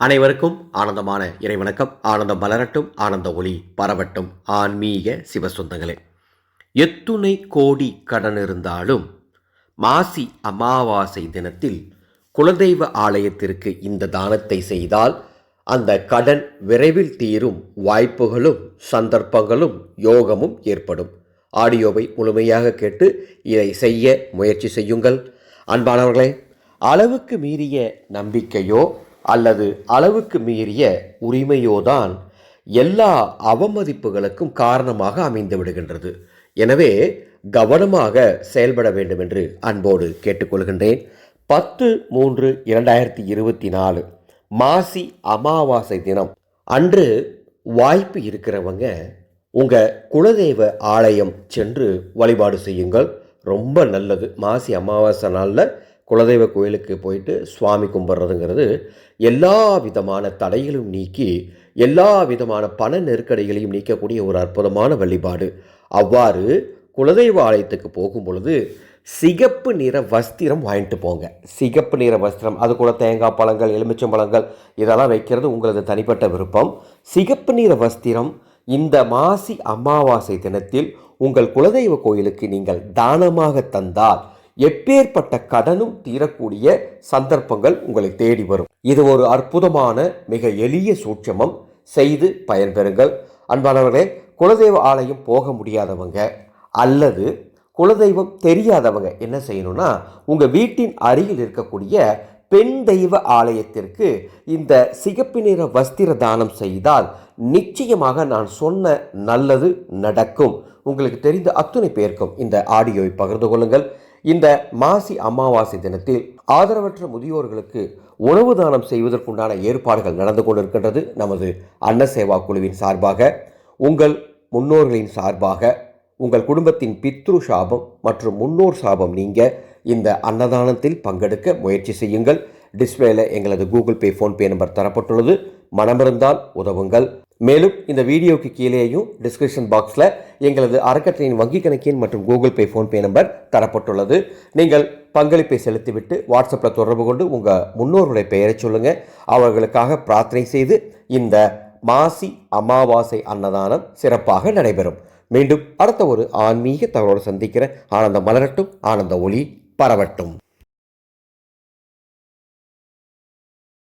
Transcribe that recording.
அனைவருக்கும் ஆனந்தமான இறைவணக்கம். ஆனந்தம் மலரட்டும் ஆனந்த ஒளி பரவட்டும். ஆன்மீக சிவசொந்தங்களே எத்துணை கோடி கடன் இருந்தாலும் மாசி அமாவாசை தினத்தில் குலதெய்வ ஆலயத்திற்கு இந்த தானத்தை செய்தால் அந்த கடன் விரைவில் தீரும் வாய்ப்புகளும் சந்தர்ப்பங்களும் யோகமும் ஏற்படும். ஆடியோவை முழுமையாக கேட்டு இதை செய்ய முயற்சி செய்யுங்கள். அன்பானவர்களே அளவுக்கு மீறிய நம்பிக்கையோ அல்லது அளவுக்கு மீறிய உரிமையோதான் எல்லா அவமதிப்புகளுக்கும் காரணமாக அமைந்து விடுகின்றது. எனவே கவனமாக செயல்பட வேண்டும் என்று அன்போடு கேட்டுக்கொள்கின்றேன். பத்து மூன்று இரண்டாயிரத்தி இருபத்தி நாலு மாசி அமாவாசை தினம். அன்று வாய்ப்பு இருக்கிறவங்க உங்கள் குலதெய்வ ஆலயம் சென்று வழிபாடு செய்யுங்கள். ரொம்ப நல்லது. மாசி அமாவாசை நாளில் குலதெய்வ கோயிலுக்கு போயிட்டு சுவாமி கும்பிட்றதுங்கிறது எல்லா விதமான தடைகளும் நீக்கி எல்லா விதமான பண நெருக்கடிகளையும் நீக்கக்கூடிய ஒரு அற்புதமான வழிபாடு. அவ்வாறு குலதெய்வ ஆலயத்துக்கு போகும் பொழுது சிகப்பு நிற வஸ்திரம் வாங்கிட்டு போங்க. சிகப்பு நிற வஸ்திரம் அது கூட தேங்காய் பழங்கள் எலுமிச்சம் பழங்கள் இதெல்லாம் வைக்கிறது உங்களது தனிப்பட்ட விருப்பம். சிகப்பு நிற வஸ்திரம் இந்த மாசி அமாவாசை தினத்தில் உங்கள் குலதெய்வ கோயிலுக்கு நீங்கள் தானமாக தந்தால் எப்பேற்பட்ட கடனும் தீரக்கூடிய சந்தர்ப்பங்கள் உங்களை தேடி வரும். இது ஒரு அற்புதமான மிக எளிய சூட்சமம். செய்து பயன்பெறுங்கள். அன்பானவர்களே குலதெய்வ ஆலயம் போக முடியாதவங்க அல்லது குலதெய்வம் தெரியாதவங்க என்ன செய்யணும்னா உங்கள் வீட்டின் அருகில் இருக்கக்கூடிய பெண் தெய்வ ஆலயத்திற்கு இந்த சிகப்பு நிற வஸ்திர தானம் செய்தால் நிச்சயமாக நான் சொன்ன நல்லது நடக்கும். உங்களுக்கு தெரிந்த அத்துணை பேருக்கும் இந்த ஆடியோவை பகிர்ந்து கொள்ளுங்கள். இந்த மாசி அமாவாசை தினத்தில் ஆதரவற்ற முதியோர்களுக்கு உணவு தானம் செய்வதற்குண்டான ஏற்பாடுகள் நடந்து கொண்டிருக்கின்றது. நமது அன்ன சேவா குழுவின் சார்பாக உங்கள் முன்னோர்களின் சார்பாக உங்கள் குடும்பத்தின் பித்ரு சாபம் மற்றும் முன்னோர் சாபம் நீங்க இந்த அன்னதானத்தில் பங்கெடுக்க முயற்சி செய்யுங்கள். டிஸ்பிளேல எங்களது கூகுள் பே ஃபோன்பே நம்பர் தரப்பட்டுள்ளது. மனமிருந்தால் உதவுங்கள். மேலும் இந்த வீடியோக்கு கீழேயும் டிஸ்கிரிப்ஷன் பாக்ஸில் எங்களது அறக்கட்டளையின் வங்கி கணக்கின் மற்றும் கூகுள் பே ஃபோன்பே நம்பர் தரப்பட்டுள்ளது. நீங்கள் பங்களிப்பை செலுத்திவிட்டு வாட்ஸ்அப்பில் தொடர்பு கொண்டு உங்கள் முன்னோர்களுடைய பெயரை சொல்லுங்கள் அவர்களுக்காக பிரார்த்தனை செய்து இந்த மாசி அமாவாசை அன்னதானம் சிறப்பாக நடைபெறும். மீண்டும் அடுத்த ஒரு ஆன்மீக தகவலோடு சந்திக்கிற ஆனந்த மலரட்டும் ஆனந்த ஒளி பரவட்டும்.